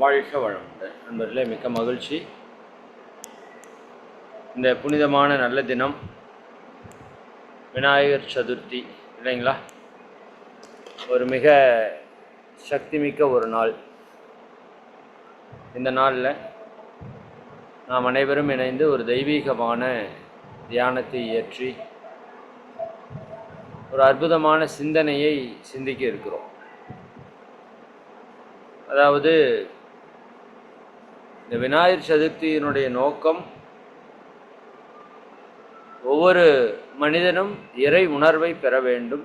வாழ்க வளமுடன். நண்பர்களே மிக்க மகிழ்ச்சி. இந்த புனிதமான நல்ல தினம் விநாயகர் சதுர்த்தி இல்லைங்களா? ஒரு மிக சக்திமிக்க ஒரு நாள். இந்த நாளில் நாம் அனைவரும் இணைந்து ஒரு தெய்வீகமான தியானத்தை இயற்றி ஒரு அற்புதமான சிந்தனையை சிந்திக்க இருக்கிறோம். அதாவது இந்த விநாயகர் சதுர்த்தியினுடைய நோக்கம் ஒவ்வொரு மனிதனும் இறை உணர்வை பெற வேண்டும்.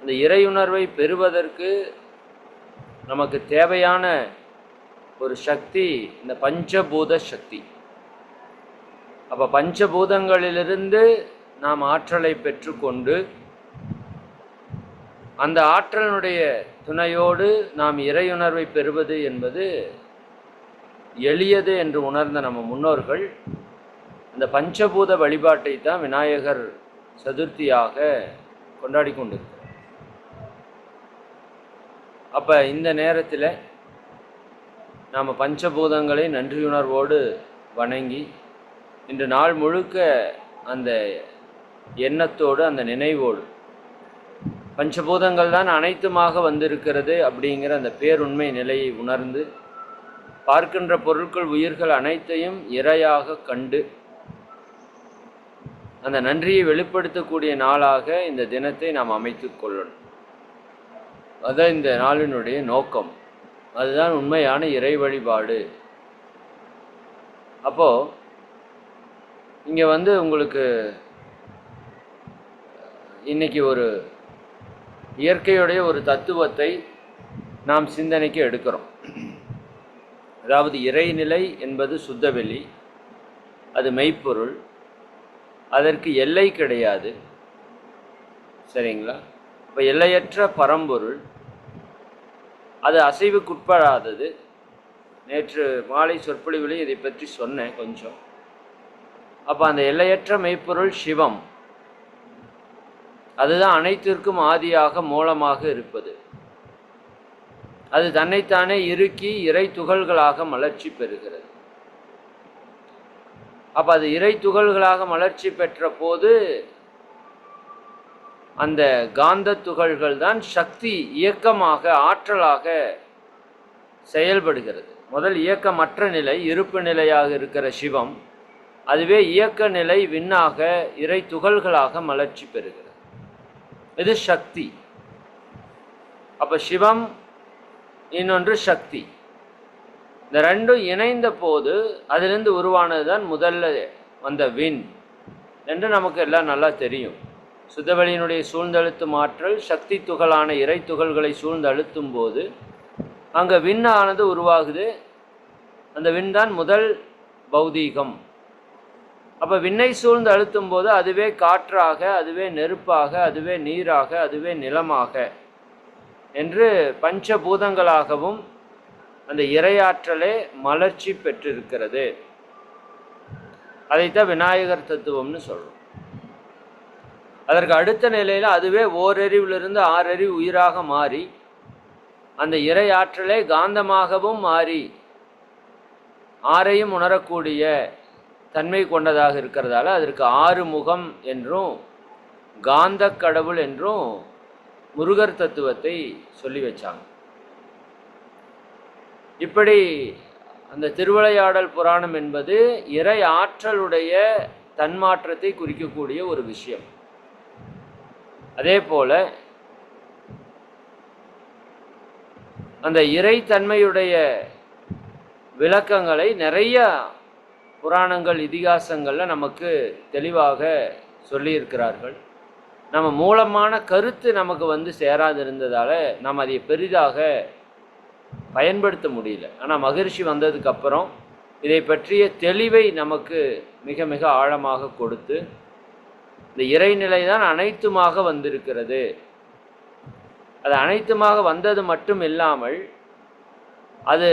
அந்த இறை உணர்வை பெறுவதற்கு நமக்கு தேவையான ஒரு சக்தி இந்த பஞ்சபூத சக்தி. அப்போ பஞ்சபூதங்களிலிருந்து நாம் ஆற்றலை பெற்றுக்கொண்டு அந்த ஆற்றலினுடைய துணையோடு நாம் இறையுணர்வை பெறுவது என்பது எளியது என்று உணர்ந்த நம்ம முன்னோர்கள் அந்த பஞ்சபூத வழிபாட்டை தான் விநாயகர் சதுர்த்தியாக கொண்டாடி கொண்டிருக்கிறார். அப்போ இந்த நேரத்தில் நாம் பஞ்சபூதங்களை நன்றியுணர்வோடு வணங்கி இன்று நாள் முழுக்க அந்த எண்ணத்தோடு அந்த நினைவோடு பஞ்சபூதங்கள் தான் அனைத்துமாக வந்திருக்கிறது அப்படிங்கிற அந்த பேருண்மை நிலையை உணர்ந்து பார்க்கின்ற பொருட்கள் உயிர்கள் அனைத்தையும் இரையாக கண்டு அந்த நன்றியை வெளிப்படுத்தக்கூடிய நாளாக இந்த தினத்தை நாம் அமைத்து கொள்ளணும். அதுதான் இந்த நாளினுடைய நோக்கம். அதுதான் உண்மையான இறை வழிபாடு. அப்போது இங்கே வந்து உங்களுக்கு இன்னைக்கு ஒரு இயற்கையுடைய ஒரு தத்துவத்தை நாம் சிந்தனைக்கு எடுக்கிறோம். அதாவது இறைநிலை என்பது சுத்தவெளி அது மெய்ப்பொருள் அதற்கு எல்லை கிடையாது. சரிங்களா? இப்போ எல்லையற்ற பரம்பொருள் அது அசைவுக்குட்படாதது. நேற்று மாலை சொற்பொழிவிலையும் இதை பற்றி சொன்னேன் கொஞ்சம். அப்போ அந்த எல்லையற்ற மெய்ப்பொருள் சிவம். அதுதான் அனைத்திற்கும் ஆதியாக மூலமாக இருப்பது. அது தன்னைத்தானே இறுக்கி இறை துகள்களாக மலர்ச்சி பெறுகிறது. அப்போ அது இறை துகள்களாக மலர்ச்சி பெற்ற போது அந்த காந்த துகள்கள் தான் சக்தி இயக்கமாக ஆற்றலாக செயல்படுகிறது. முதல் இயக்கமற்ற நிலை இருப்பு நிலையாக இருக்கிற சிவம் அதுவே இயக்க நிலை விண்ணாக இறை துகள்களாக மலர்ச்சி பெறுகிறது. இது சக்தி. அப்போ சிவம் இன்னொன்று சக்தி. இந்த ரெண்டும் இணைந்த போது அதிலிருந்து உருவானது தான் முதல்ல வந்த வின் என்று நமக்கு எல்லாம் நல்லா தெரியும். சுத்தவெளியினுடைய சூழ்ந்தழுத்தும் ஆற்றல் சக்தி துகளான இறை துகள்களை சூழ்ந்தழுத்தும் போது அங்கே விண்ணானது உருவாகுது. அந்த விண் தான் முதல் பௌதீகம். அப்போ விண்ணை சூழ்ந்து அழுத்தும் போது அதுவே காற்றாக அதுவே நெருப்பாக அதுவே நீராக அதுவே நிலமாக என்று பஞ்சபூதங்களாகவும் அந்த இரையாற்றலே மலர்ச்சி பெற்றிருக்கிறது. அதைத்தான் விநாயகர் தத்துவம்னு சொல்கிறோம் அதற்கு அடுத்த நிலையில் அதுவே ஓரறிவிலிருந்து ஆறறிவு உயிராக மாறி அந்த இரையாற்றலே காந்தமாகவும் மாறி ஆறையும் உணரக்கூடிய தன்மை கொண்டதாக இருக்கிறதால அதற்கு ஆறு முகம் என்றும் காந்த கடவுள் என்றும் முருகர் தத்துவத்தை சொல்லி வச்சாங்க. இப்படி அந்த திருவிளையாடல் புராணம் என்பது இறை ஆற்றலுடைய தன்மாற்றத்தை குறிக்கக்கூடிய ஒரு விஷயம். அதே போல அந்த இறைத்தன்மையுடைய விளக்கங்களை நிறைய புராணங்கள் இதிகாசங்களில் நமக்கு தெளிவாக சொல்லியிருக்கிறார்கள். நம்ம மூலமான கருத்து நமக்கு வந்து சேராது இருந்ததால் நம்ம அதை பெரிதாக பயன்படுத்த முடியல. ஆனால் மகிழ்ச்சி வந்ததுக்கப்புறம் இதை பற்றிய தெளிவை நமக்கு மிக மிக ஆழமாக கொடுத்து இந்த இறைநிலை தான் அனைத்துமாக வந்திருக்கிறது. அது அனைத்துமாக வந்தது மட்டும் இல்லாமல் அது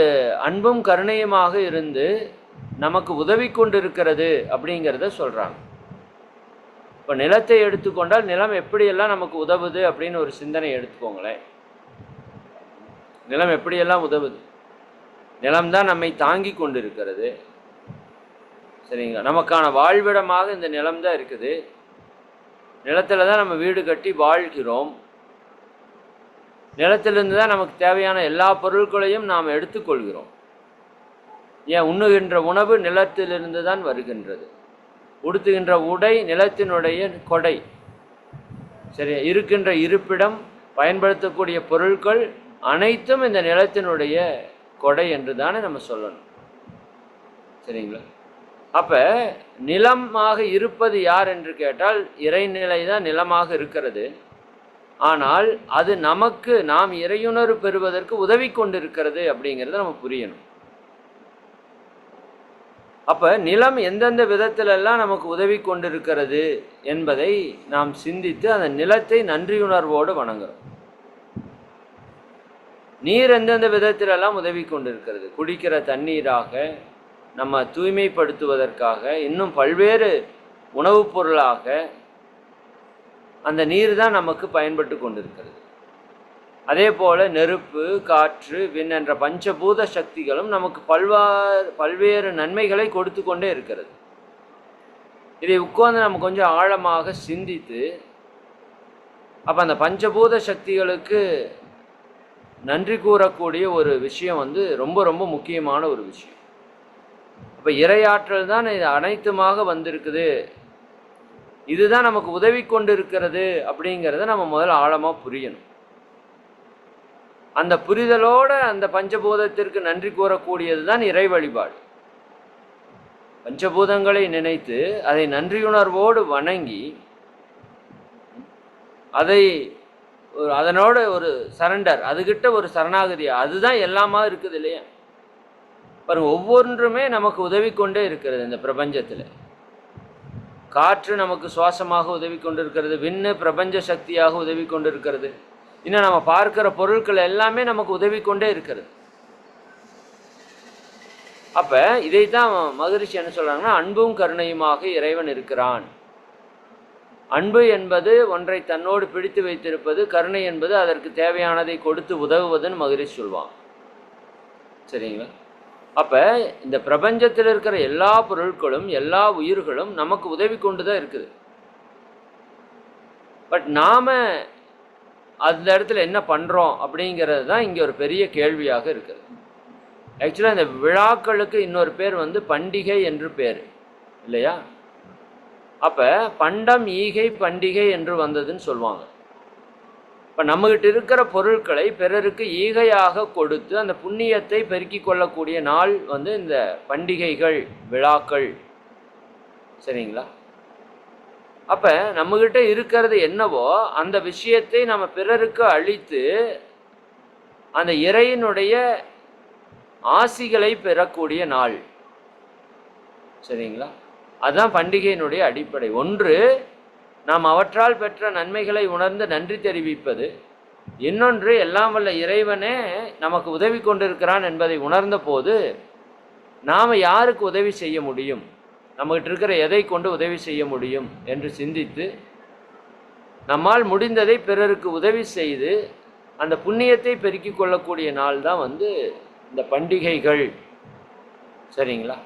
அன்பும் கருணையுமாக இருந்து நமக்கு உதவி கொண்டிருக்கிறது அப்படிங்கிறத சொல்கிறாங்க இப்போ நிலத்தை எடுத்துக்கொண்டால் நிலம் எப்படியெல்லாம் நமக்கு உதவுது அப்படின்னு ஒரு சிந்தனை எடுத்துக்கோங்களேன். நிலம் எப்படியெல்லாம் உதவுது? நிலம்தான் நம்மை தாங்கி கொண்டிருக்கிறது. சரிங்களா? நமக்கான வாழ்விடமாக இந்த நிலம் தான் இருக்குது. நிலத்தில் தான் நம்ம வீடு கட்டி வாழ்கிறோம். நிலத்திலிருந்து தான் நமக்கு தேவையான எல்லா பொருட்களையும் நாம் எடுத்துக்கொள்கிறோம். ஏன்? உண்ணுகின்ற உணவு நிலத்திலிருந்து தான் வருகின்றது. உடுத்துகின்ற உடை நிலத்தினுடைய கொடை. சரி இருக்கின்ற இருப்பிடம் பயன்படுத்தக்கூடிய பொருட்கள் அனைத்தும் இந்த நிலத்தினுடைய கொடை என்று தானே நம்ம சொல்லணும். சரிங்களா? அப்போ நிலமாக இருப்பது யார் என்று கேட்டால் இறைநிலை தான் நிலமாக இருக்கிறது. ஆனால் அது நமக்கு நாம் இறையுணர்வு பெறுவதற்கு உதவி கொண்டிருக்கிறது அப்படிங்கிறத நம்ம புரியணும். அப்போ நிலம் எந்தெந்த விதத்திலெல்லாம் நமக்கு உதவி கொண்டிருக்கிறது என்பதை நாம் சிந்தித்து அந்த நிலத்தை நன்றியுணர்வோடு வணங்குறோம். நீர் எந்தெந்த விதத்திலெல்லாம் உதவி கொண்டிருக்கிறது? குடிக்கிற தண்ணீராக நம்ம தூய்மைப்படுத்துவதற்காக இன்னும் பல்வேறு உணவுப் பொருளாக அந்த நீர் தான் நமக்கு பயன்பட்டு கொண்டிருக்கிறது. அதே போல் நெருப்பு காற்று விண் என்ற பஞ்சபூத சக்திகளும் நமக்கு பல்வாறு பல்வேறு நன்மைகளை கொடுத்து கொண்டே இருக்கிறது. இதை உட்கார்ந்து நம்ம கொஞ்சம் ஆழமாக சிந்தித்து அப்போ அந்த பஞ்சபூத சக்திகளுக்கு நன்றி கூறக்கூடிய ஒரு விஷயம் வந்து ரொம்ப ரொம்ப முக்கியமான ஒரு விஷயம். அப்போ இரையாற்றல் தான் இது அனைத்துமாக வந்திருக்குது. இதுதான் நமக்கு உதவி கொண்டு இருக்கிறது அப்படிங்கிறத நம்ம முதல்ல ஆழமாக புரியணும். அந்த புரிதலோட அந்த பஞ்சபூதத்திற்கு நன்றி கூறக்கூடியது தான் இறை வழிபாடு. பஞ்சபூதங்களை நினைத்து அதை நன்றியுணர்வோடு வணங்கி அதை ஒரு அதனோட ஒரு சரண்டர் அதுகிட்ட ஒரு சரணாகதி அதுதான் எல்லாமா இருக்குது இல்லையா? பாருங்க ஒவ்வொன்றுமே நமக்கு உதவி கொண்டே இருக்கிறது இந்த பிரபஞ்சத்தில். காற்று நமக்கு சுவாசமாக உதவி கொண்டிருக்கிறது விண்ணு பிரபஞ்ச சக்தியாக உதவி கொண்டிருக்கிறது இன்னும் நம்ம பார்க்கிற பொருட்கள் எல்லாமே நமக்கு உதவி கொண்டே இருக்கிறது அப்போ இதைத்தான் மகரிஷி என்ன சொல்கிறாங்கன்னா அன்பும் கருணையுமாக இறைவன் இருக்கிறான். அன்பு என்பது ஒன்றை தன்னோடு பிடித்து வைத்திருப்பது கருணை என்பது அதற்கு தேவையானதை கொடுத்து உதவுவதுன்னு மகரிஷி சொல்வான். சரிங்களா? அப்போ இந்த பிரபஞ்சத்தில் இருக்கிற எல்லா பொருட்களும் எல்லா உயிர்களும் நமக்கு உதவி கொண்டு தான் இருக்குது. பட் நாம் அந்த இடத்துல என்ன பண்ணுறோம் அப்படிங்கிறது தான் இங்கே ஒரு பெரிய கேள்வியாக இருக்குது. ஆக்சுவலாக இந்த விழாக்களுக்கு இன்னொரு பேர் வந்து பண்டிகை என்று பேர். இல்லையா? அப்போ பண்டம் ஈகை பண்டிகை என்று வந்ததுன்னு சொல்லுவாங்க. இப்போ நம்மகிட்ட இருக்கிற பொருட்களை பிறருக்கு ஈகையாக கொடுத்து அந்த புண்ணியத்தை பெருக்கிக் கொள்ளக்கூடிய நாள் வந்து இந்த பண்டிகைகள் விழாக்கள். சரிங்களா? அப்போ நம்மகிட்ட இருக்கிறது என்னவோ அந்த விஷயத்தை நம்ம பிறருக்கு அளித்து அந்த இறையினுடைய ஆசிகளை பெறக்கூடிய நாள். சரிங்களா? அதுதான் பண்டிகையினுடைய அடிப்படை. ஒன்று நாம் அவற்றால் பெற்ற நன்மைகளை உணர்ந்து நன்றி தெரிவிப்பது. இன்னொன்று எல்லாம் வல்ல இறைவனே நமக்கு உதவி கொண்டிருக்கிறான் என்பதை உணர்ந்த போது நாம் யாருக்கு உதவி செய்ய முடியும்? நம்மகிட்ட இருக்கிற எதை கொண்டு உதவி செய்ய முடியும் என்று சிந்தித்து நம்மால் முடிந்ததை பிறருக்கு உதவி செய்து அந்த புண்ணியத்தை பெருக்கிக் கொள்ளக்கூடிய நாள் தான் வந்து இந்த பண்டிகைகள். சரிங்களா?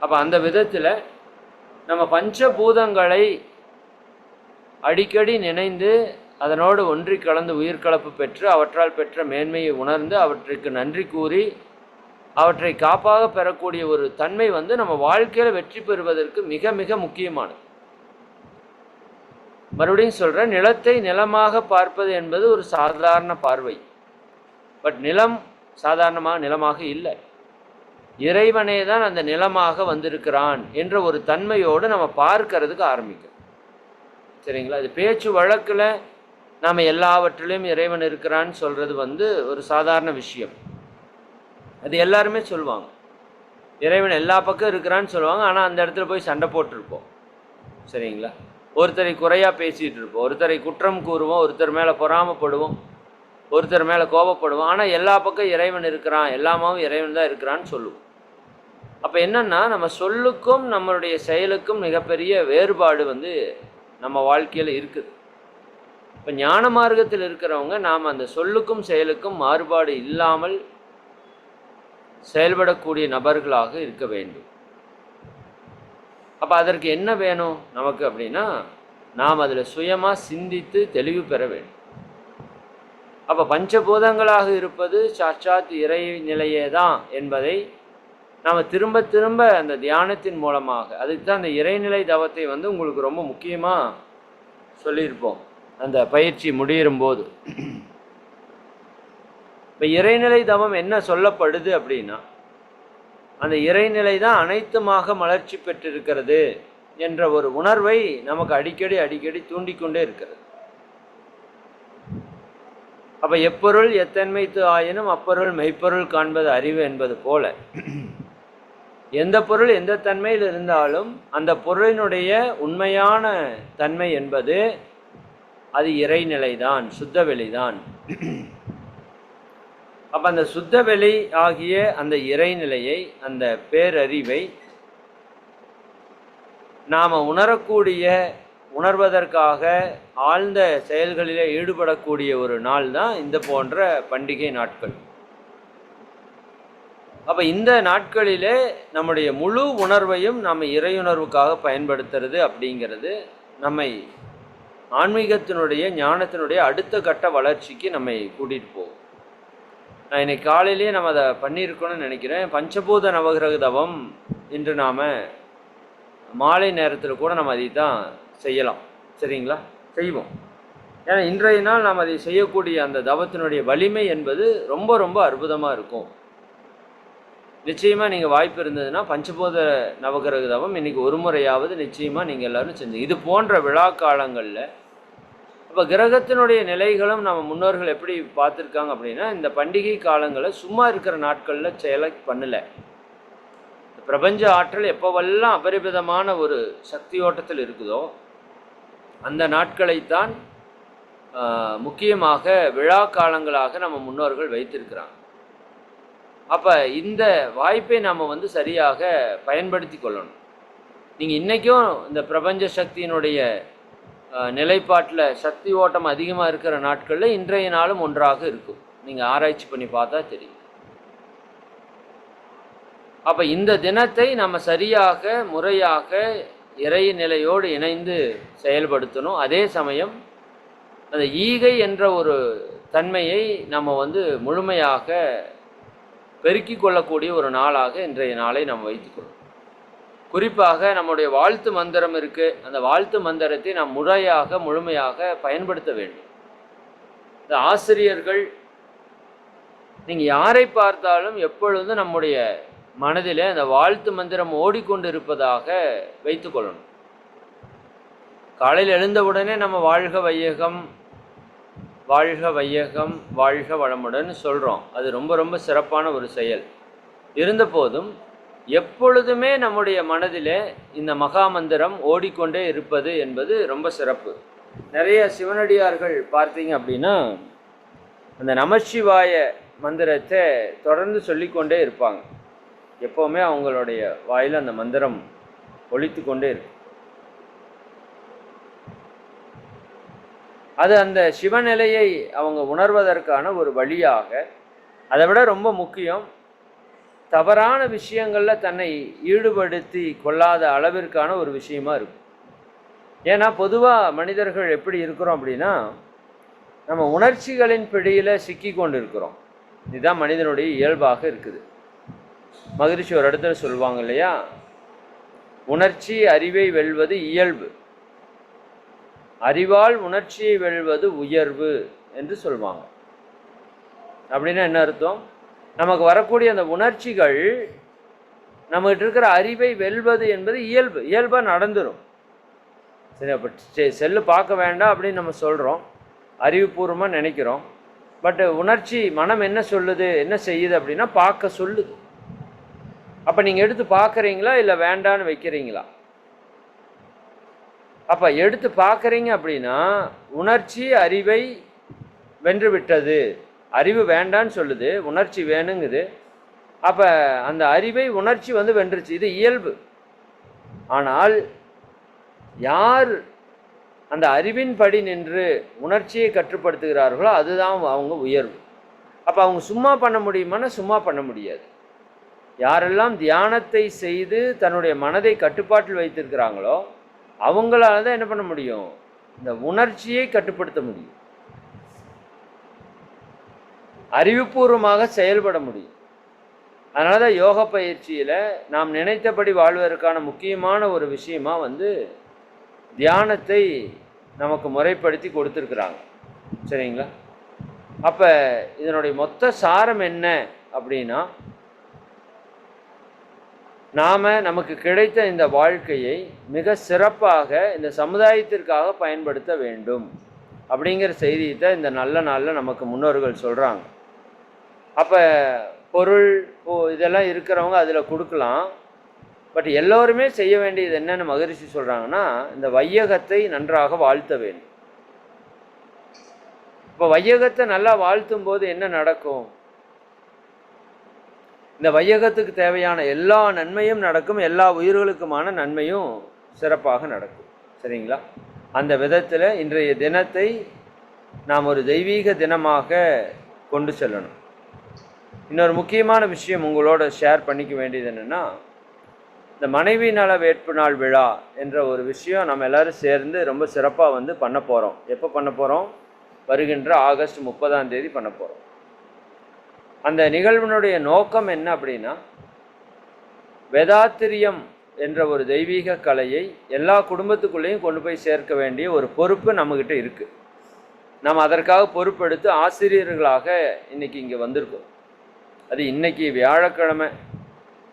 அப்போ அந்த விதத்தில் நம்ம பஞ்சபூதங்களை அடிக்கடி நினைந்து அதனோடு ஒன்றி கலந்து உயிர்கலப்பு பெற்று அவற்றால் பெற்ற மேன்மையை உணர்ந்து அவற்றுக்கு நன்றி கூறி அவற்றை காப்பாக பெறக்கூடிய ஒரு தன்மை வந்து நம்ம வாழ்க்கையில் வெற்றி பெறுவதற்கு மிக மிக முக்கியமானது. மறுபடியும் சொல்கிறேன் நிலத்தை நிலமாக பார்ப்பது என்பது ஒரு சாதாரண பார்வை. பட் நிலம் சாதாரணமாக நிலமாக இல்லை. இறைவனே தான் அந்த நிலமாக வந்திருக்கிறான் என்ற ஒரு தன்மையோடு நம்ம பார்க்கறதுக்கு ஆரம்பிக்கும் சரிங்களா? அது பேச்சு வழக்கில் நாம் எல்லாவற்றிலையும் இறைவன் இருக்கிறான்னு சொல்கிறது வந்து ஒரு சாதாரண விஷயம். அது எல்லாருமே சொல்லுவாங்க. இறைவன் எல்லா பக்கம் இருக்கிறான்னு சொல்லுவாங்க. ஆனால் அந்த இடத்துல போய் சண்டை போட்டிருப்போம். சரிங்களா? ஒருத்தரை குறையாக பேசிகிட்டு இருப்போம். ஒருத்தரை குற்றம் கூறுவோம். ஒருத்தர் மேலே பொறாமப்படுவோம். ஒருத்தர் மேலே கோபப்படுவோம். ஆனால் எல்லா பக்கம் இறைவன் இருக்கிறான். எல்லாமாவும் இறைவன் தான் இருக்கிறான்னு சொல்லுவோம். அப்போ என்னென்னா நம்ம சொல்லுக்கும் நம்மளுடைய செயலுக்கும் மிகப்பெரிய வேறுபாடு வந்து நம்ம வாழ்க்கையில் இருக்குது. இப்போ ஞான மார்க்கத்தில் இருக்கிறவங்க நாம் அந்த சொல்லுக்கும் செயலுக்கும் மாறுபாடு இல்லாமல் செயல்படக்கூடிய நபர்களாக இருக்க வேண்டும். அப்போ அதற்கு என்ன வேணும் நமக்கு அப்படின்னா நாம் அதில் சுயமாக சிந்தித்து தெளிவு பெற வேண்டும். அப்போ பஞ்சபூதங்களாக இருப்பது சாட்சாத் இறை நிலையே தான் என்பதை நாம் திரும்ப திரும்ப அந்த தியானத்தின் மூலமாக அதுக்கு தான் அந்த இறைநிலை தவத்தை வந்து உங்களுக்கு ரொம்ப முக்கியமாக சொல்லியிருப்போம். அந்த பயிற்சி முடியும் போது இப்போ இறைநிலை தவம் என்ன சொல்லப்படுது அப்படின்னா அந்த இறைநிலை தான் அனைத்துமாக மலர்ச்சி பெற்றிருக்கிறது என்ற ஒரு உணர்வை நமக்கு அடிக்கடி அடிக்கடி தூண்டிக்கொண்டே இருக்கிறது. அப்ப எப்பொருள் எத்தன்மைத்து ஆயினும் அப்பொருள் மெய்ப்பொருள் காண்பது அறிவு என்பது போல எந்த பொருள் எந்த தன்மையில் இருந்தாலும் அந்த பொருளினுடைய உண்மையான தன்மை என்பது அது இறைநிலைதான் சுத்தவெளிதான். அப்போ அந்த சுத்த வெளி ஆகிய அந்த இறைநிலையை அந்த பேரறிவை நாம் உணரக்கூடிய உணர்வதற்காக ஆழ்ந்த செயல்களில் ஈடுபடக்கூடிய ஒரு நாள் தான் இந்த போன்ற பண்டிகை நாட்கள். அப்போ இந்த நாட்களிலே நம்முடைய முழு உணர்வையும் நம்ம இறையுணர்வுக்காக பயன்படுத்துறது அப்படிங்கிறது நம்மை ஆன்மீகத்தினுடைய ஞானத்தினுடைய அடுத்த கட்ட வளர்ச்சிக்கு நம்மை கூட்டிகிட்டு போகும். நான் இன்னைக்கு காலையிலேயே நம்ம அதை பண்ணியிருக்கோம்னு நினைக்கிறேன். பஞ்சபூத நவகிரக தவம் இன்று நாம் மாலை நேரத்தில் கூட நம்ம அதை தான் செய்யலாம். சரிங்களா? செய்வோம். ஏன்னா இன்றைய நாள் நாம் அதை செய்யக்கூடிய அந்த தவத்தினுடைய வலிமை என்பது ரொம்ப ரொம்ப அற்புதமாக இருக்கும். நிச்சயமாக நீங்கள் வாய்ப்பு இருந்ததுன்னா பஞ்சபோத நவகிரக தவம் இன்றைக்கி ஒரு முறையாவது நிச்சயமாக நீங்கள் எல்லோரும் செஞ்சு இது போன்ற விழா காலங்களில் அப்போ கிரகத்தினுடைய நிலைகளும் நம்ம முன்னோர்கள் எப்படி பார்த்துருக்காங்க அப்படின்னா இந்த பண்டிகை காலங்களை சும்மா இருக்கிற நாட்களில் செலக்ட் பண்ணலை. பிரபஞ்ச ஆற்றல் எப்போவெல்லாம் அபரிமிதமான ஒரு சக்தி ஓட்டத்தில் இருக்குதோ அந்த நாட்களைத்தான் முக்கியமாக விழா காலங்களாக நம்ம முன்னோர்கள் வைத்திருக்கிறாங்க. அப்போ இந்த வாய்ப்பை நாம் வந்து சரியாக பயன்படுத்தி கொள்ளணும். நீங்கள் இன்றைக்கும் இந்த பிரபஞ்ச சக்தியினுடைய நிலைப்பாட்டில் சக்தி ஓட்டம் அதிகமாக இருக்கிற நாட்களில் இன்றைய நாளும் ஒன்றாக இருக்கும். நீங்கள் ஆராய்ச்சி பண்ணி பார்த்தா தெரியும். அப்போ இந்த தினத்தை நம்ம சரியாக முறையாக இறை நிலையோடு இணைந்து செயல்படுத்தணும். அதே சமயம் அந்த ஈகை என்ற ஒரு தன்மையை நம்ம வந்து முழுமையாக பெருக்கிக் கொள்ளக்கூடிய ஒரு நாளாக இன்றைய நாளை நம்ம வைத்துக்கொள்ளும் குறிப்பாக நம்முடைய வாழ்த்து மந்திரம் இருக்குது அந்த வாழ்த்து மந்திரத்தை நாம் முறையாக முழுமையாக பயன்படுத்த வேண்டும். இந்த ஆசிரியர்கள் நீங்கள் யாரை பார்த்தாலும் எப்பொழுதும் நம்முடைய மனதில் அந்த வாழ்த்து மந்திரம் ஓடிக்கொண்டிருப்பதாக வைத்துக்கொள்ளணும் காலையில் எழுந்தவுடனே நம்ம வாழ்க வையகம் வாழ்க வையகம் வாழ்க வளமுடன் சொல்கிறோம் அது ரொம்ப ரொம்ப சிறப்பான ஒரு செயல். இருந்தபோதும் எப்பொழுதுமே நம்முடைய மனதில் இந்த மகாமந்திரம் ஓடிக்கொண்டே இருப்பது என்பது ரொம்ப சிறப்பு. நிறைய சிவனடியார்கள் பார்த்தீங்க அப்படின்னா அந்த நமசிவாய மந்திரத்தை தொடர்ந்து சொல்லிக்கொண்டே இருப்பாங்க. எப்போவுமே அவங்களுடைய வாயில் அந்த மந்திரம் ஒழித்து கொண்டே இருக்கு. அது அந்த சிவநிலையை அவங்க உணர்வதற்கான ஒரு வழியாக அதை விட ரொம்ப முக்கியம் தவறான விஷயங்களில் தன்னை ஈடுபடுத்தி கொள்ளாத அளவிற்கான ஒரு விஷயமா இருக்கும். ஏன்னா பொதுவாக மனிதர்கள் எப்படி இருக்கிறோம் அப்படின்னா நம்ம உணர்ச்சிகளின் பிடியில் சிக்கி கொண்டு இருக்கிறோம் இதுதான் மனிதனுடைய இயல்பாக இருக்குது. மகிழ்ச்சி ஒரு இடத்துல சொல்லுவாங்க இல்லையா? உணர்ச்சி அறிவை வெல்வது இயல்பு. அறிவால் உணர்ச்சியை வெல்வது உயர்வு என்று சொல்லுவாங்க. அப்படின்னா என்ன அர்த்தம்? நமக்கு வரக்கூடிய அந்த உணர்ச்சிகள் நம்மகிட்ட இருக்கிற அறிவை வெல்வது என்பது இயல்பு. இயல்பாக நடந்துடும் சரி அப்போ செல்லு பார்க்க வேண்டாம் அப்படின்னு நம்ம சொல்கிறோம் அறிவுபூர்வமாக நினைக்கிறோம். பட் உணர்ச்சி மனம் என்ன சொல்லுது என்ன செய்யுது அப்படின்னா பார்க்க சொல்லுது. அப்போ நீங்கள் எடுத்து பார்க்குறீங்களா இல்லை வேண்டான்னு வைக்கிறீங்களா? அப்போ எடுத்து பார்க்குறீங்க அப்படின்னா உணர்ச்சி அறிவை வென்று விட்டது. அறிவு வேண்டான்னு சொல்லுது உணர்ச்சி வேணுங்குது. அப்போ அந்த அறிவை உணர்ச்சி வந்து வென்றுச்சு இது இயல்பு. ஆனால் யார் அந்த அறிவின் படி நின்று உணர்ச்சியை கட்டுப்படுத்துகிறார்களோ அதுதான் அவங்க உயர்வு. அப்போ அவங்க சும்மா பண்ண முடியுமானா சும்மா பண்ண முடியாது. யாரெல்லாம் தியானத்தை செய்து தன்னுடைய மனதை கட்டுப்பாட்டில் வைத்திருக்கிறாங்களோ அவங்களால தான் என்ன பண்ண முடியும்? இந்த உணர்ச்சியை கட்டுப்படுத்த முடியும். அறிவுபூர்வமாக செயல்பட முடியும். அதனால தான் யோக பயிற்சியில் நாம் நினைத்தபடி வாழ்வதற்கான முக்கியமான ஒரு விஷயமா வந்து தியானத்தை நமக்கு முறைப்படுத்தி கொடுத்துருக்குறாங்க. சரிங்களா? அப்போ இதனுடைய மொத்த சாரம் என்ன அப்படின்னா நாம் நமக்கு கிடைத்த இந்த வாழ்க்கையை மிக சிறப்பாக இந்த சமுதாயத்திற்காக பயன்படுத்த வேண்டும். அப்படிங்கிற செய்தியை இந்த நல்ல நாளில் நமக்கு முன்னோர்கள் சொல்கிறாங்க அப்போ பொருள் இதெல்லாம் இருக்கிறவங்க அதில் கொடுக்கலாம். பட் எல்லோருமே செய்ய வேண்டியது என்னென்னு மகரிஷி சொல்கிறாங்கன்னா இந்த வையகத்தை நன்றாக வாழ்த்த வேண்டும். இப்போ வையகத்தை நல்லா வாழ்த்தும் போது என்ன நடக்கும்? இந்த வையகத்துக்கு தேவையான எல்லா நன்மையும் நடக்கும் எல்லா உயிர்களுக்குமான நன்மையும் சிறப்பாக நடக்கும். சரிங்களா? அந்த விதத்தில் இன்றைய தினத்தை நாம் ஒரு தெய்வீக தினமாக கொண்டு செல்லணும். இன்னொரு முக்கியமான விஷயம் உங்களோட ஷேர் பண்ணிக்க வேண்டியது என்னென்னா இந்த மனைவி நல வேட்பு நாள் விழா என்ற ஒரு விஷயம் நம்ம எல்லோரும் சேர்ந்து ரொம்ப சிறப்பாக வந்து பண்ண போகிறோம் எப்போ பண்ண போகிறோம் வருகின்ற ஆகஸ்ட் முப்பதாம் தேதி பண்ண போகிறோம் அந்த நிகழ்வினுடைய நோக்கம் என்ன அப்படின்னா வேதாத்திரியம் என்ற ஒரு தெய்வீக கலையை எல்லா குடும்பத்துக்குள்ளேயும் கொண்டு போய் சேர்க்க வேண்டிய ஒரு பொறுப்பு நம்மக்கிட்ட இருக்குது நம்ம அதற்காக பொறுப்பெடுத்து ஆசிரியர்களாக இன்றைக்கி இங்கே வந்திருக்கோம். அது இன்னைக்கு வியாழக்கிழமை.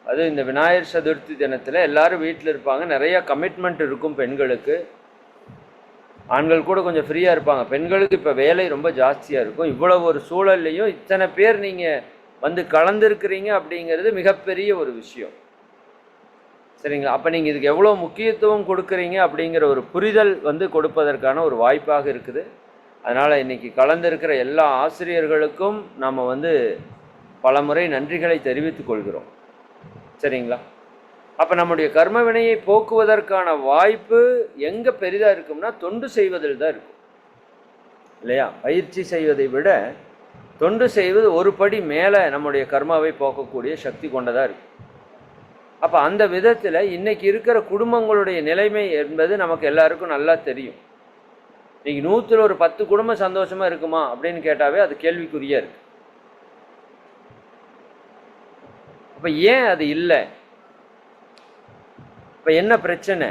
அது இந்த விநாயகர் சதுர்த்தி தினத்தில் எல்லாரும் வீட்டில் இருப்பாங்க. நிறையா கமிட்மெண்ட் இருக்கும் பெண்களுக்கு. ஆண்கள் கூட கொஞ்சம் ஃப்ரீயாக இருப்பாங்க. பெண்களுக்கு இப்போ வேலை ரொம்ப ஜாஸ்தியாக இருக்கும். இவ்வளோ ஒரு சூழல்லையும் இத்தனை பேர் நீங்கள் வந்து கலந்துருக்கிறீங்க அப்படிங்கிறது மிகப்பெரிய ஒரு விஷயம். சரிங்களா? அப்போ நீங்கள் இதுக்கு எவ்வளோ முக்கியத்துவம் கொடுக்குறீங்க அப்படிங்கிற ஒரு புரிதல் வந்து கொடுப்பதற்கான ஒரு வாய்ப்பாக இருக்குது. அதனால் இன்றைக்கி கலந்துருக்கிற எல்லா ஆசிரியர்களுக்கும் நாம் வந்து பலமுறை நன்றிகளை தெரிவித்துக் கொள்கிறோம். சரிங்களா? அப்போ நம்முடைய கர்ம வினையை போக்குவதற்கான வாய்ப்பு எங்கே பெரிதாக இருக்கும்னா தொண்டு செய்வதில் தான் இருக்கும். இல்லையா? பயிற்சி செய்வதை விட தொண்டு செய்வது ஒரு படி மேலே நம்முடைய கர்மாவை போக்கக்கூடிய சக்தி கொண்டதாக இருக்கும். அப்போ அந்த விதத்தில் இன்றைக்கி இருக்கிற குடும்பங்களுடைய நிலைமை என்பது நமக்கு எல்லாருக்கும் நல்லா தெரியும். இன்றைக்கி நூற்றில் ஒரு பத்து குடும்பம் சந்தோஷமாக இருக்குமா அப்படின்னு கேட்டாவே அது கேள்விக்குறியாக இருக்குது அப்போ ஏன் அது இல்லை? இப்போ என்ன பிரச்சனை?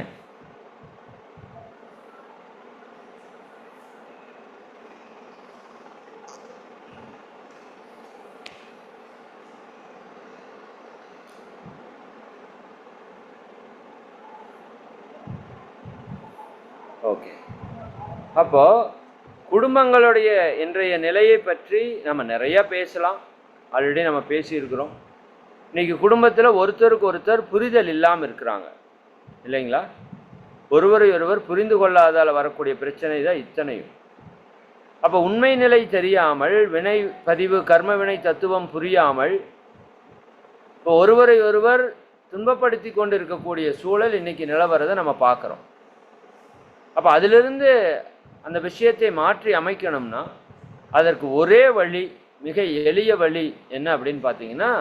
ஓகே. அப்போ குடும்பங்களுடைய இன்றைய நிலையை பற்றி நம்ம நிறைய பேசலாம். ஆல்ரெடி நம்ம பேசியிருக்கிறோம். இன்னைக்கு குடும்பத்தில் ஒருத்தருக்கு ஒருத்தர் புரிதல் இல்லாமல் இருக்கிறாங்க. இல்லைங்களா? ஒருவரை ஒருவர் புரிந்து கொள்ளாதால் வரக்கூடிய பிரச்சனை தான் இத்தனையும். அப்போ உண்மை நிலை தெரியாமல் வினை பதிவு கர்ம வினை தத்துவம் புரியாமல் இப்போ ஒருவரை ஒருவர் துன்பப்படுத்தி கொண்டு இருக்கக்கூடிய சூழல் இன்னைக்கு நிலவரதை நம்ம பார்க்குறோம். அப்போ அதிலிருந்து அந்த விஷயத்தை மாற்றி அமைக்கணும்னா அதற்கு ஒரே வழி மிக எளிய வழி என்ன அப்படின்னு பார்த்தீங்கன்னா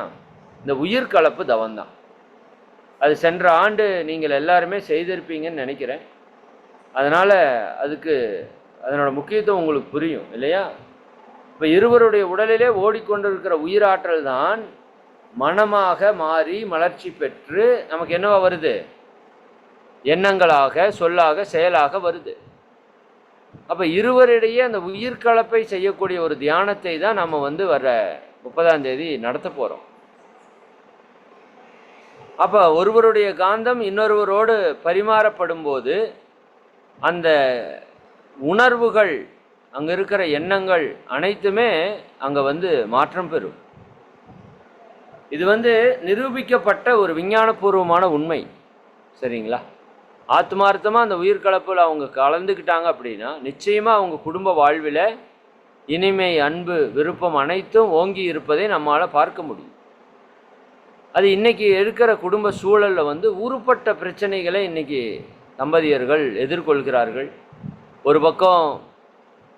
இந்த உயிர் கலப்பு தவம்தான். அது சென்ற ஆண்டு நீங்கள் எல்லாருமே செய்திருப்பீங்கன்னு நினைக்கிறேன். அதனால் அதுக்கு அதனோட முக்கியத்துவம் உங்களுக்கு புரியும் இல்லையா? இப்போ இருவருடைய உடலிலே ஓடிக்கொண்டிருக்கிற உயிராற்றல் தான் மனமாக மாறி மலர்ச்சி பெற்று நமக்கு என்னவா வருது? எண்ணங்களாக சொல்லாக செயலாக வருது. அப்போ இருவரிடையே அந்த உயிர்கலப்பை செய்யக்கூடிய ஒரு தியானத்தை தான் நம்ம வந்து வர முப்பதாம் தேதி நடத்த போகிறோம் அப்போ ஒருவருடைய காந்தம் இன்னொருவரோடு பரிமாறப்படும் போது அந்த உணர்வுகள் அங்கே இருக்கிற எண்ணங்கள் அனைத்துமே அங்கே வந்து மாற்றம் பெறும். இது வந்து நிரூபிக்கப்பட்ட ஒரு விஞ்ஞானபூர்வமான உண்மை. சரிங்களா? ஆத்மார்த்தமாக அந்த உயிர்கலப்பில் அவங்க கலந்துக்கிட்டாங்க அப்படின்னா நிச்சயமாக அவங்க குடும்ப வாழ்வில் இனிமை அன்பு விருப்பம் அனைத்தும் ஓங்கி இருப்பதை நம்மால் பார்க்க முடியும். அது இன்றைக்கி இருக்கிற குடும்ப சூழலில் வந்து உருப்பட்ட பிரச்சனைகளை இன்றைக்கி தம்பதியர்கள் எதிர்கொள்கிறார்கள். ஒரு பக்கம்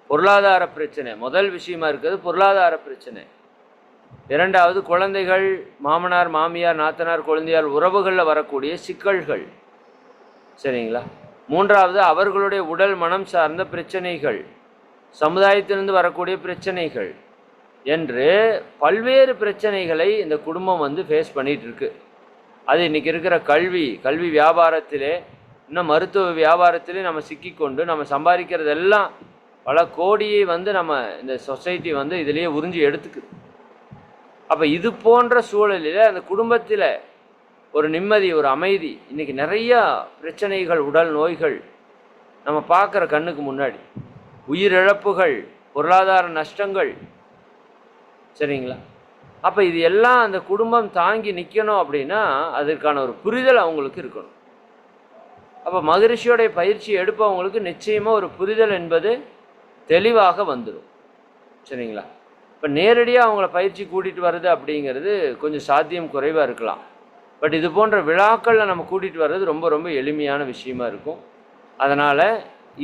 பொருளாதார பிரச்சனை முதல் விஷயமா இருக்கிறது பொருளாதார பிரச்சனை. இரண்டாவது குழந்தைகள் மாமனார் மாமியார் நாத்தனார் குழந்தையார் உறவுகளில் வரக்கூடிய சிக்கல்கள். சரிங்களா? மூன்றாவது அவர்களுடைய உடல் மனம் சார்ந்த பிரச்சனைகள் சமுதாயத்திலிருந்து வரக்கூடிய பிரச்சனைகள். என்று பல்வேறு பிரச்சனைகளை இந்த குடும்பம் வந்து ஃபேஸ் பண்ணிகிட்டு இருக்கு அது இன்றைக்கி இருக்கிற கல்வி கல்வி வியாபாரத்திலே இன்னும் மருத்துவ வியாபாரத்திலே நம்ம சிக்கிக்கொண்டு நம்ம சம்பாதிக்கிறதெல்லாம் பல கோடியை வந்து நம்ம இந்த சொசைட்டி வந்து இதிலேயே உறிஞ்சி எடுத்துக்குது. அப்போ இது போன்ற சூழலில் அந்த குடும்பத்தில் ஒரு நிம்மதி ஒரு அமைதி இன்றைக்கி நிறையா பிரச்சனைகள் உடல் நோய்கள் நம்ம பார்க்குற கண்ணுக்கு முன்னாடி. உயிரிழப்புகள் பொருளாதார நஷ்டங்கள் சரிங்களா? அப்போ இது எல்லாம் அந்த குடும்பம் தாங்கி நிற்கணும் அப்படின்னா அதற்கான ஒரு புரிதல் அவங்களுக்கு இருக்கணும். அப்போ மகரிஷியோடைய பயிற்சி எடுப்பவங்களுக்கு நிச்சயமாக ஒரு புரிதல் என்பது தெளிவாக வந்துடும் சரிங்களா? இப்போ நேரடியாக அவங்கள பயிற்சி கூட்டிகிட்டு வர்றது அப்படிங்கிறது கொஞ்சம் சாத்தியம் குறைவாக இருக்கலாம். பட் இது போன்ற விழாக்களில் நம்ம கூட்டிகிட்டு வர்றது ரொம்ப ரொம்ப எளிமையான விஷயமா இருக்கும். அதனால்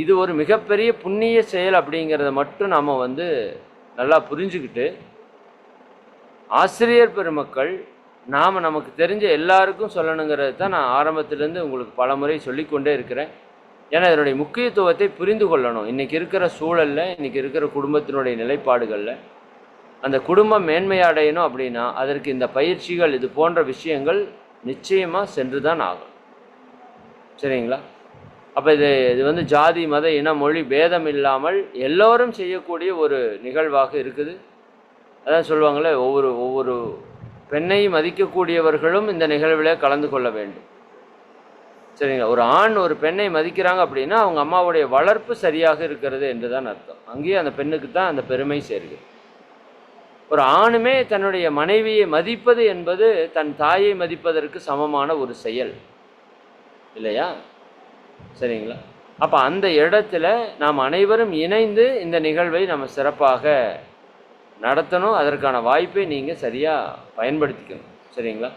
இது ஒரு மிகப்பெரிய புண்ணிய செயல் அப்படிங்கிறத மட்டும் நம்ம வந்து நல்லா புரிஞ்சுக்கிட்டு ஆசிரியர் பெருமக்கள் நாம் நமக்கு தெரிஞ்ச எல்லாருக்கும் சொல்லணுங்கிறது தான் நான் ஆரம்பத்திலேருந்து உங்களுக்கு பல முறை சொல்லிக்கொண்டே இருக்கிறேன். ஏன்னா இதனுடைய முக்கியத்துவத்தை புரிந்து கொள்ளணும். இன்றைக்கி இருக்கிற சூழலில் இன்றைக்கி இருக்கிற குடும்பத்தினுடைய நிலைப்பாடுகளில் அந்த குடும்பம் மேன்மையடையணும் அப்படின்னா அதற்கு இந்த பயிற்சிகள் இது போன்ற விஷயங்கள் நிச்சயமாக சென்று தான் ஆகும் சரிங்களா? அப்போ இது இது வந்து ஜாதி மத இன மொழி பேதம் இல்லாமல் எல்லோரும் செய்யக்கூடிய ஒரு நிகழ்வாக இருக்குது. அதான் சொல்லுவாங்களே ஒவ்வொரு ஒவ்வொரு பெண்ணை மதிக்கக்கூடியவர்களும் இந்த நிகழ்வில் கலந்து கொள்ள வேண்டும். சரிங்களா? ஒரு ஆண் ஒரு பெண்ணை மதிக்கிறாங்க அப்படின்னா அவங்க அம்மாவுடைய வளர்ப்பு சரியாக இருக்கிறது என்று தான் அர்த்தம். அங்கேயே அந்த பெண்ணுக்கு தான் அந்த பெருமை சேர்கிறது. ஒரு ஆணுமே தன்னுடைய மனைவியை மதிப்பது என்பது தன் தாயை மதிப்பதற்கு சமமான ஒரு செயல். இல்லையா? சரிங்களா? அப்போ அந்த இடத்துல நாம் அனைவரும் இணைந்து இந்த நிகழ்வை நம்ம சிறப்பாக நடத்தணும் அதற்கான வாய்ப்பை நீங்கள் சரியாக பயன்படுத்திக்கணும். சரிங்களா?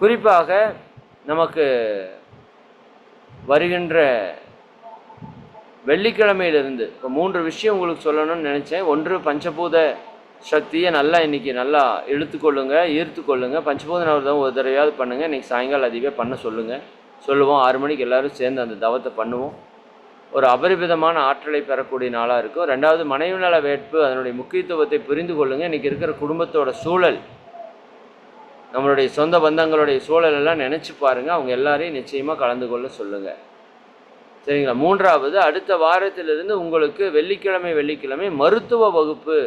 குறிப்பாக நமக்கு வருகின்ற வெள்ளிக்கிழமையிலிருந்து இப்போ மூன்று விஷயம் உங்களுக்கு சொல்லணும்னு நினச்சேன். ஒன்று பஞ்சபூத சக்தியை நல்லா இன்றைக்கி நல்லா இழுத்துக்கொள்ளுங்க ஈர்த்துக்கொள்ளுங்க. பஞ்சபூத நவர்தம் ஒரு தடவையாவது பண்ணுங்கள் இன்றைக்கி சாயங்காலம் அதிகமாக பண்ண சொல்லுங்கள் சொல்லுவோம். ஆறு மணிக்கு எல்லோரும் சேர்ந்து அந்த தவத்தை பண்ணுவோம். ஒரு அபரிவிதமான ஆற்றலை பெறக்கூடிய நாளாக இருக்கும் ரெண்டாவது மனைவி நல வேட்பு அதனுடைய முக்கியத்துவத்தை புரிந்து கொள்ளுங்கள் இன்றைக்கி இருக்கிற குடும்பத்தோட சூழல் நம்மளுடைய சொந்த பந்தங்களுடைய சூழல் எல்லாம் நினச்சி பாருங்கள் அவங்க எல்லாரையும் நிச்சயமாக கலந்து கொள்ள சொல்லுங்கள் சரிங்களா? மூன்றாவது அடுத்த வாரத்திலிருந்து உங்களுக்கு வெள்ளிக்கிழமை வெள்ளிக்கிழமை மருத்துவ வகுப்பு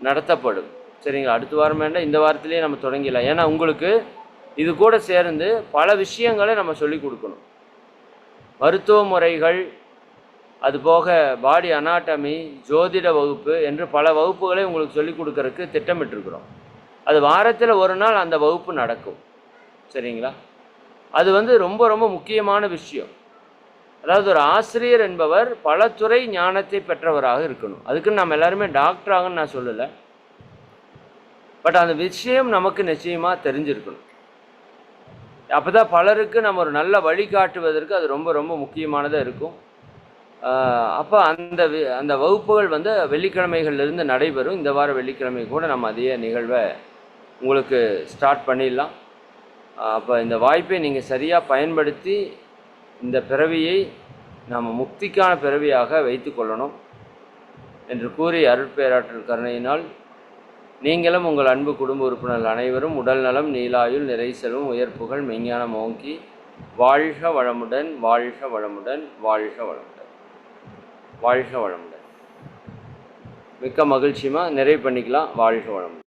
நடத்தப்படும். சரிங்களா? அடுத்த வாரம் வேண்டாம் இந்த வாரத்திலேயே நம்ம தொடங்கிடலாம். ஏன்னா உங்களுக்கு இது கூட சேர்ந்து பல விஷயங்களை நம்ம சொல்லி கொடுக்கணும். மருத்துவ முறைகள் அதுபோக பாடி அனாட்டமி ஜோதிட வகுப்பு என்று பல வகுப்புகளை உங்களுக்கு சொல்லிக் கொடுக்கறதுக்கு திட்டமிட்டிருக்கிறோம். அது வாரத்தில் ஒரு நாள் அந்த வகுப்பு நடக்கும். சரிங்களா? அது வந்து ரொம்ப ரொம்ப முக்கியமான விஷயம். அதாவது ஒரு ஆசிரியர் என்பவர் பல துறை ஞானத்தை பெற்றவராக இருக்கணும். அதுக்கு நம்ம எல்லாருமே டாக்டராகன்னு நான் சொல்லலை. பட் அந்த விஷயம் நமக்கு நிச்சயமாக தெரிஞ்சிருக்கணும். அப்போ தான் பலருக்கு நம்ம ஒரு நல்ல வழிகாட்டுவதற்கு அது ரொம்ப ரொம்ப முக்கியமானதாக இருக்கும். அப்போ அந்த அந்த வகுப்புகள் வந்து வெள்ளிக்கிழமைகள்லேருந்து நடைபெறும். இந்த வார வெள்ளிக்கிழமை கூட நம்ம அதே நிகழ்வை உங்களுக்கு ஸ்டார்ட் பண்ணிடலாம். அப்போ இந்த வாய்ப்பை நீங்கள் சரியாக பயன்படுத்தி இந்த பிறவியை நாம் முக்திக்கான பிறவியாக வைத்து கொள்ளணும் என்று கூறி அருட்பேராற்றல் கருணையினால் நீங்களும் உங்கள் அன்பு குடும்ப உறுப்பினர்கள் அனைவரும் உடல் நலம் நீலாயுள் நிறை செல்வம் உயர்ப்புகள் மெஞ்ஞானம் ஓங்கி வாழ்க வளமுடன் வாழ்க வளமுடன் வாழ்க வளமுடன். வாழ்க வளமுடன். மிக்க மகிழ்ச்சியுமா நிறைவு பண்ணிக்கலாம். வாழ்க வளமுடன்.